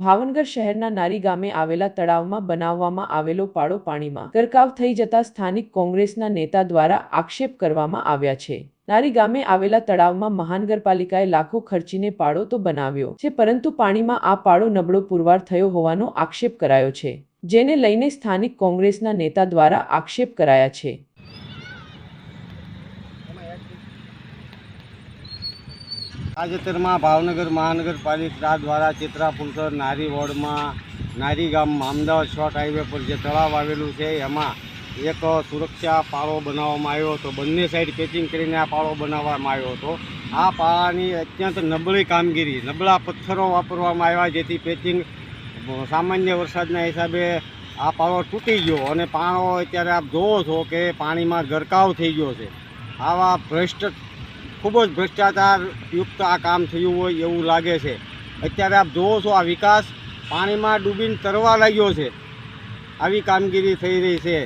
ભાવનગર શહેરના નારી ગામે આવેલા તળાવમાં બનાવવામાં આવેલો પાડો પાણીમાં ગરકાવ થઈ જતા સ્થાનિક કોંગ્રેસના નેતા દ્વારા આક્ષેપ કરવામાં આવ્યા છે. નારી ગામે આવેલા તળાવમાં મહાનગરપાલિકાએ લાખો ખર્ચીને પાડો તો બનાવ્યો છે, પરંતુ પાણીમાં આ પાડો નબળો પુરવાર થયો હોવાનો આક્ષેપ કરાયો છે, જેને લઈને સ્થાનિક કોંગ્રેસના નેતા દ્વારા આક્ષેપ કરાયા છે. તાજેતરમાં ભાવનગર મહાનગરપાલિકા દ્વારા ચિત્રાપુરસર નારી વોર્ડમાં નારી ગામમાં અમદાવાદ શોર્ટ હાઈવે પર જે તળાવ આવેલું છે, એમાં એક સુરક્ષા પાળો બનાવવામાં આવ્યો હતો. બંને સાઈડ પેચિંગ કરીને આ પાળો બનાવવામાં આવ્યો હતો. આ પાળાની અત્યંત નબળી કામગીરી, નબળા પથ્થરો વાપરવામાં આવ્યા જેથી પેચિંગ સામાન્ય વરસાદના હિસાબે આ પાળો તૂટી ગયો અને પાણો અત્યારે આપ જોવો છો કે પાણીમાં ગરકાવ થઈ ગયો છે. આવા ભ્રષ્ટ ખૂબ જ ભ્રષ્ટાચારયુક્ત આ કામ થયું હોય એવું લાગે છે. અત્યારે આપ જુઓ છો આ વિકાસ પાણીમાં ડૂબીને તરવા લાગ્યો છે. આવી કામગીરી થઈ રહી છે.